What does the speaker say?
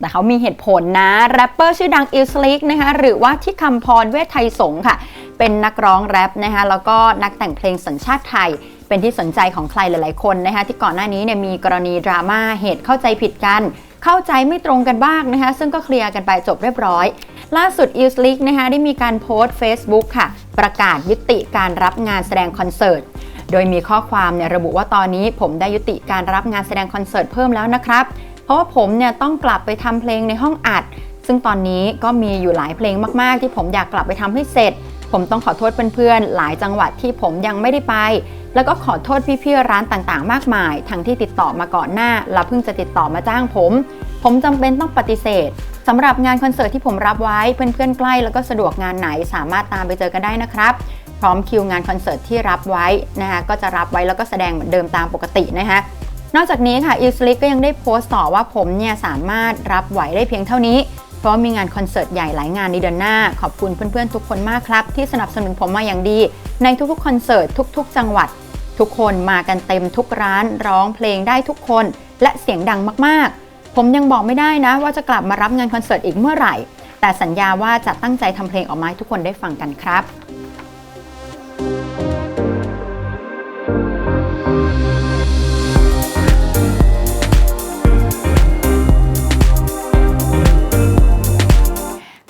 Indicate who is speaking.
Speaker 1: แต่เขามีเหตุผลนะ แรปเปอร์ชื่อดังอิลสลิกนะคะหรือว่าที่คำพรเวทไทยสงค่ะ เป็นนักร้องแรปนะคะแล้วก็นักแต่งเพลงสัญชาติไทย เป็นที่สนใจของใครหลายๆคนนะคะที่ก่อนหน้านี้เนี่ยมีกรณีดราม่าเหตุเข้าใจผิดกัน เข้าใจไม่ตรงกันบ้างนะคะซึ่งก็เคลียร์กันไปจบเรียบร้อย ล่าสุดอิลสลิกนะคะได้มีการโพสต์ Facebook ค่ะ ประกาศยุติการรับงานแสดงคอนเสิร์ตโดยมีข้อความเนี่ยระบุว่าตอนนี้ผมได้ยุติการรับงานแสดงคอนเสิร์ตเพิ่มแล้วนะครับ เพราะว่าผมเนี่ยต้องกลับไปทำเพลงในห้องอัด ซึ่งตอนนี้ก็มีอยู่หลายเพลงมาก ๆ ที่ผมอยากกลับไปทำให้เสร็จ ผมต้องขอโทษเพื่อนๆหลายจังหวัดที่ผมยังไม่ได้ไป แล้วก็ขอโทษพี่ๆร้านต่างๆ มากมาย ทั้งที่ติดต่อมาก่อนหน้าแล้วเพิ่งจะติดต่อมาจ้างผม ผมจำเป็นต้องปฏิเสธสำหรับงานคอนเสิร์ตที่ผมรับไว้เพื่อนๆใกล้แล้วก็สะดวกงานไหนสามารถตามไปเจอกันได้นะครับ พร้อมคิวงานคอนเสิร์ตที่รับไว้นะคะก็จะรับไว้แล้วก็แสดงเหมือนเดิมตามปกตินะคะ นอกจากนี้ค่ะอิสลิกก็ยังได้โพสต์ต่อว่าผมเนี่ยสามารถรับไหวได้เพียงเท่านี้ เพราะว่ามีงานคอนเสิร์ตใหญ่หลายงานในเดือนหน้า ขอบคุณเพื่อนๆทุกคนมากครับ ที่สนับสนุนผมมาอย่างดี ในทุกๆคอนเสิร์ตทุก ๆ จังหวัด ทุกคนมากันเต็มทุกร้านร้องเพลงได้ทุกคน และเสียงดังมากๆ ผมยังบอกไม่ได้นะ ว่าจะกลับมารับงานคอนเสิร์ตอีกเมื่อไหร่ แต่สัญญาว่าจะตั้งใจทำเพลงออกมาให้ทุกคนได้ฟังกันครับ